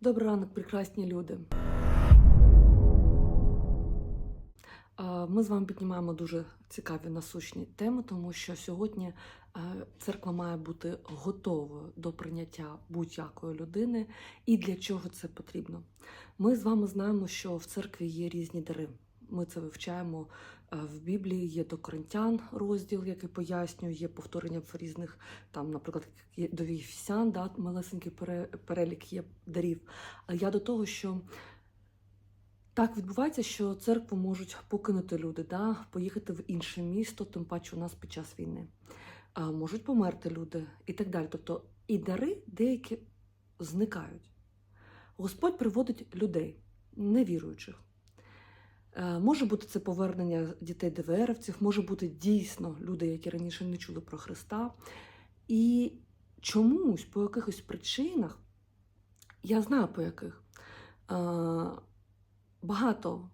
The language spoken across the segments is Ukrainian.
Добрий ранок, прекрасні люди. Ми з вами піднімаємо дуже цікаві насущні теми, тому що сьогодні е, церква має бути готовою до прийняття будь-якої людини і для чого це потрібно. Ми з вами знаємо, що в церкві є різні дари. Ми це вивчаємо е, в Біблії. Є до Коринтян розділ, який пояснює, є повторення в різних, там, наприклад, до Ефесян, да, малесенький перелік є дарів. Я до того, що так відбувається, що церкву можуть покинути люди, да, поїхати в інше місто, тим паче у нас під час війни. А, можуть померти люди і так далі. Тобто і дари деякі зникають. Господь приводить людей, невіруючих. Е, Може бути це повернення дітей ДВРівців, може бути дійсно люди, які раніше не чули про Христа. І чомусь, по якихось причинах, я знаю по яких, е, багато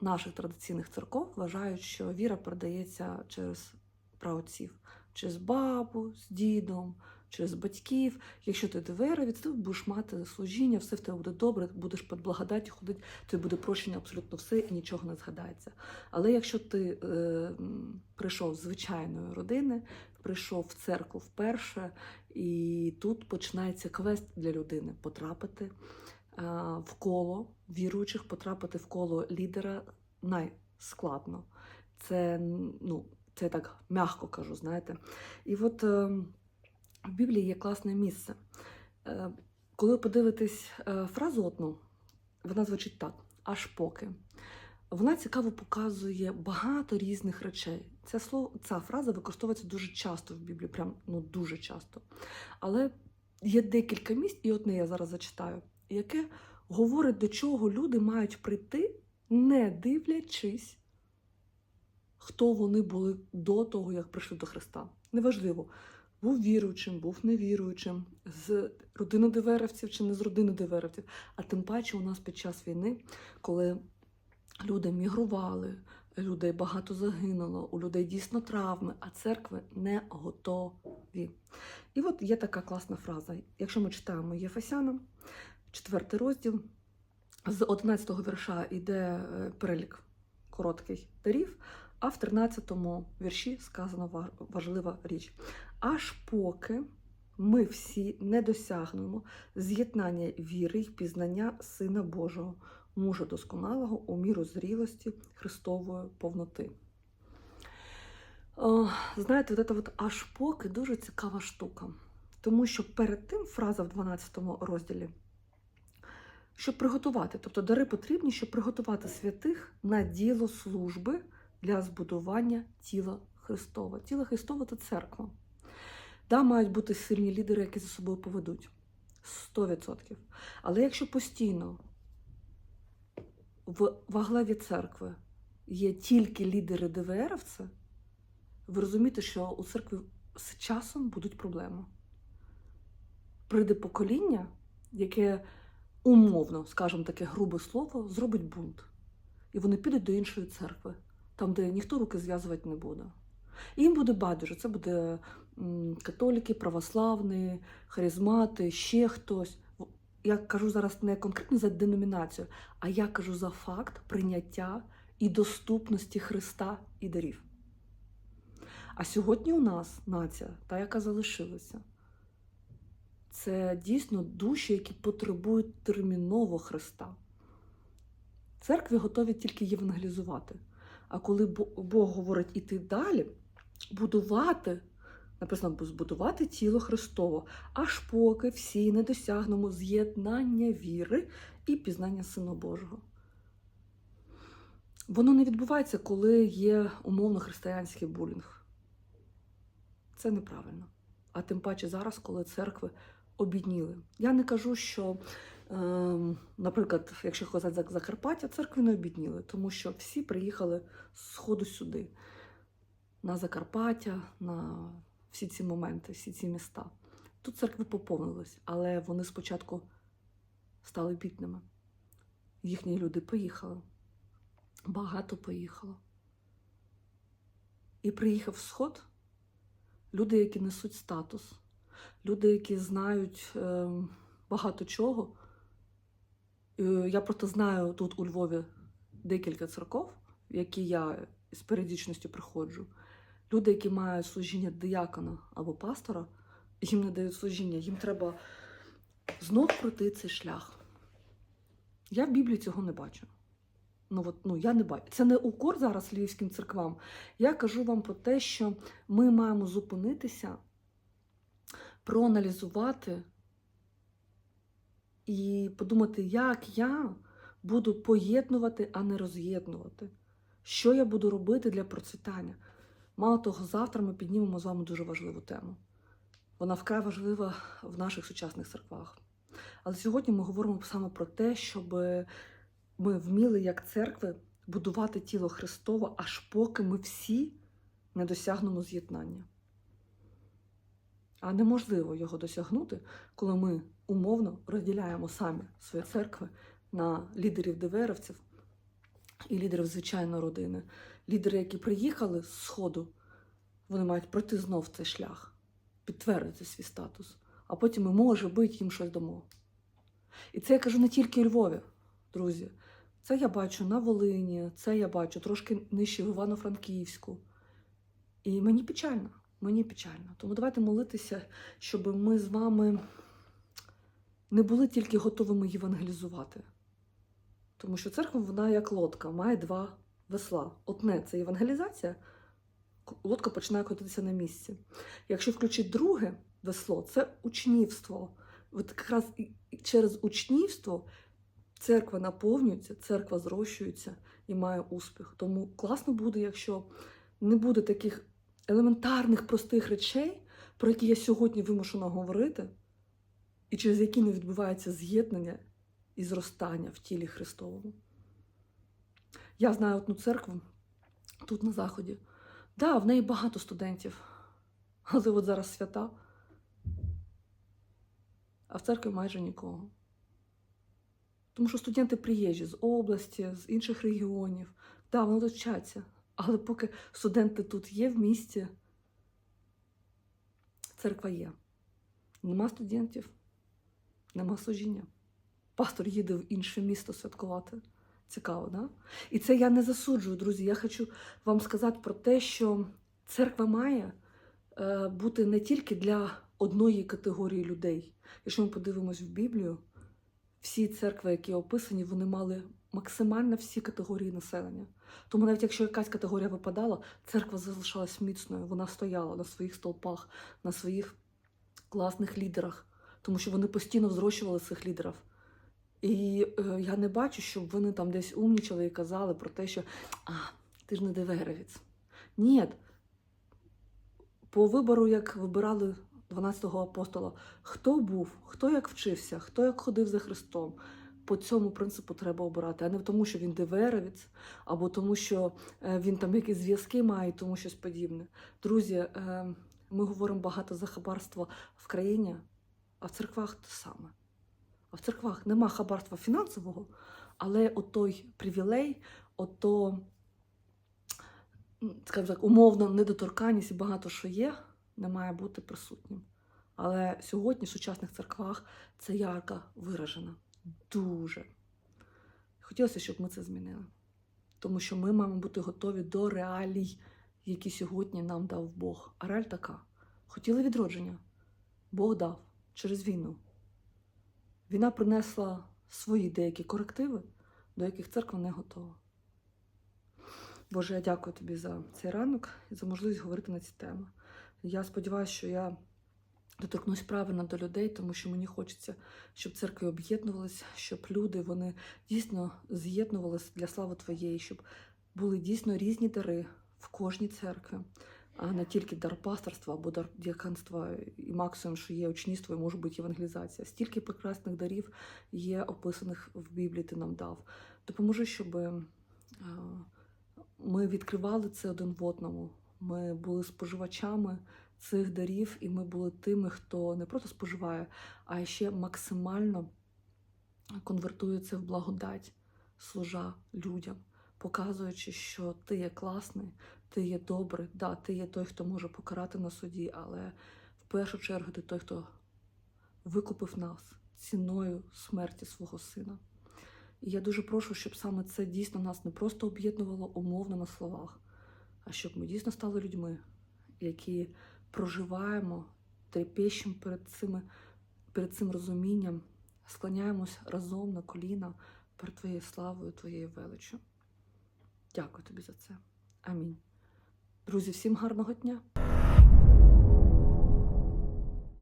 наших традиційних церков вважають, що віра передається через праотців, через бабу з дідом, через батьків. Якщо ти ДВРівець, ти будеш мати служіння, все в тебе буде добре, будеш під благодаті ходити, тобі буде прощення абсолютно все і нічого не згадається. Але якщо ти е, прийшов з звичайної родини, прийшов в церкву вперше, і тут починається квест для людини потрапити е, в коло віруючих, потрапити в коло лідера найскладно. Це, ну, це я так м'яко кажу, знаєте. І от е, в Біблії є класне місце. Е, коли ви подивитесь е, фразу одну, вона звучить так: аж поки. Вона цікаво показує багато різних речей. Це слово, ця фраза використовується дуже часто в Біблії, прям ну дуже часто. Але є декілька місць, і одне я зараз зачитаю, яке говорить, до чого люди мають прийти, не дивлячись, хто вони були до того, як прийшли до Христа. Неважливо, був віруючим, був невіруючим, з родини диверівців чи не з родини диверівців. А тим паче у нас під час війни, коли люди мігрували, людей багато загинуло, у людей дійсно травми, а церкви не готові. І от є така класна фраза. Якщо ми читаємо Єфесянам, четвертий розділ, з 11-го вірша йде е, перелік короткий дарів, а в 13-му вірші сказано важлива річ. Аж поки ми всі не досягнемо з'єднання віри й пізнання Сина Божого, мужа досконалого у міру зрілості Христової повноти. О, знаєте, от це от аж поки дуже цікава штука. Тому що перед тим фраза в 12 розділі, щоб приготувати, тобто дари потрібні, щоб приготувати святих на діло служби для збудування тіла Христова. Тіло Христова це церква. Да, мають бути сильні лідери, які за собою поведуть. 100%. Але якщо постійно в ваглаві церкви є тільки лідери ДВРівці, ви розумієте, що у церкві з часом будуть проблеми. Прийде покоління, яке умовно, скажімо таке грубе слово, зробить бунт. І вони підуть до іншої церкви, там, де ніхто руки зв'язувати не буде. Їм буде байдуже. Це буде католіки, православні, харизмати, ще хтось. Я кажу зараз не конкретно за деномінацію, а я кажу за факт прийняття і доступності Христа і дарів. А сьогодні у нас нація, та, яка залишилася, це дійсно душі, які потребують терміново Христа. Церкві готові тільки євангелізувати. А коли Бог говорить іти далі, будувати, написано, збудувати тіло Христово, аж поки всі не досягнемо з'єднання віри і пізнання Сина Божого. Воно не відбувається, коли є умовно християнський булінг. Це неправильно. А тим паче зараз, коли церкви обідніли. Я не кажу, що, ем, наприклад, якщо казати за Закарпаття, церкви не обідніли, тому що всі приїхали з сходу сюди, на Закарпаття, на всі ці моменти, всі ці міста. Тут церкви поповнились, але вони спочатку стали бідними. Їхні люди поїхали. Багато поїхало. І приїхав сход люди, які несуть статус, люди, які знають е, багато чого, Е, Я просто знаю тут у Львові декілька церков, які я з періодичністю приходжу. Люди, які мають служіння диякона або пастора, їм не дають служіння, їм треба знов пройти цей шлях. Я в Біблії цього не бачу. Ну, от, ну, я не бачу. Це не укор зараз львівським церквам. Я кажу вам про те, що ми маємо зупинитися, проаналізувати і подумати, як я буду поєднувати, а не роз'єднувати. Що я буду робити для процвітання? Мало того, завтра ми піднімемо з вами дуже важливу тему. Вона вкрай важлива в наших сучасних церквах. Але сьогодні ми говоримо саме про те, щоб ми вміли, як церкви, будувати тіло Христове, аж поки ми всі не досягнемо з'єднання. А неможливо його досягнути, коли ми умовно розділяємо самі свої церкви на лідерів ДВРівців і лідерів звичайної родини. Лідери, які приїхали з Сходу, вони мають пройти знов цей шлях, підтвердити свій статус, а потім ми, може бути, їм щось дамо. І це я кажу не тільки у Львові, друзі. Це я бачу на Волині, це я бачу трошки нижче в Івано-Франківську. І мені печально, мені печально. Тому давайте молитися, щоб ми з вами не були тільки готовими євангелізувати. Тому що церква, вона як лодка, має два весла. Одне це євангелізація, лодка починає котитися на місці. Якщо включити друге весло, це учнівство. От якраз через учнівство церква наповнюється, церква зрощується і має успіх. Тому класно буде, якщо не буде таких елементарних простих речей, про які я сьогодні вимушена говорити, і через які не відбувається з'єднання і зростання в тілі Христовому. Я знаю одну церкву тут на Заході. Да, в неї багато студентів, але от зараз свята, а в церкві майже нікого. Тому що студенти приїжджі з області, з інших регіонів. Да, вони вчаться. Але поки студенти тут є в місті, церква є. Нема студентів, нема служіння. Пастор їде в інше місто святкувати. Цікаво, да? І це я не засуджую, друзі. Я хочу вам сказати про те, що церква має е, бути не тільки для одної категорії людей. Якщо ми подивимось в Біблію, всі церкви, які описані, вони мали максимально всі категорії населення. Тому навіть якщо якась категорія випадала, церква залишалась міцною, вона стояла на своїх стовпах, на своїх класних лідерах, тому що вони постійно взрощували цих лідерів. І е, я не бачу, щоб вони там десь умнічали і казали про те, що а, ти ж не диверовець. Ні. По вибору, як вибирали 12-го апостола, хто був, хто як вчився, хто як ходив за Христом. По цьому принципу треба обирати, а не тому, що він диверовець, або тому, що е, він там якісь зв'язки має, тому щось подібне. Друзі, е, ми говоримо багато за хабарство в країні, а в церквах те саме. Церквах нема хабарства фінансового, але отой привілей, ото, скажімо так, умовно недоторканність і багато що є, не має бути присутнім. Але сьогодні в сучасних церквах це ярко виражено. Дуже. Хотілося, щоб ми це змінили. Тому що ми маємо бути готові до реалій, які сьогодні нам дав Бог. А реаль така. Хотіли відродження. Бог дав через війну. Війна принесла свої деякі корективи, до яких церква не готова. Боже, я дякую тобі за цей ранок і за можливість говорити на ці теми. Я сподіваюся, що я доторкнусь правильно до людей, тому що мені хочеться, щоб церкви об'єднувалися, щоб люди вони дійсно з'єднувалися для слави Твоєї, щоб були дійсно різні дари в кожній церкві, а не тільки дар пасторства або дар діаканства, і максимум, що є учнівство, і може бути євангелізація. Стільки прекрасних дарів є описаних в Біблії, ти нам дав. Допоможи, щоб е, ми відкривали це один в одному. Ми були споживачами цих дарів, і ми були тими, хто не просто споживає, а ще максимально конвертується в благодать, служа людям, показуючи, що ти є класний, ти є добрий, да, ти є той, хто може покарати на суді, але в першу чергу ти той, хто викупив нас ціною смерті свого сина. І я дуже прошу, щоб саме це дійсно нас не просто об'єднувало умовно на словах, а щоб ми дійсно стали людьми, які проживаємо, трепещемо перед, цими, перед цим розумінням, склоняємось разом на коліна перед Твоєю славою, Твоєю величчю. Дякую тобі за це. Амінь. Друзі, всім гарного дня!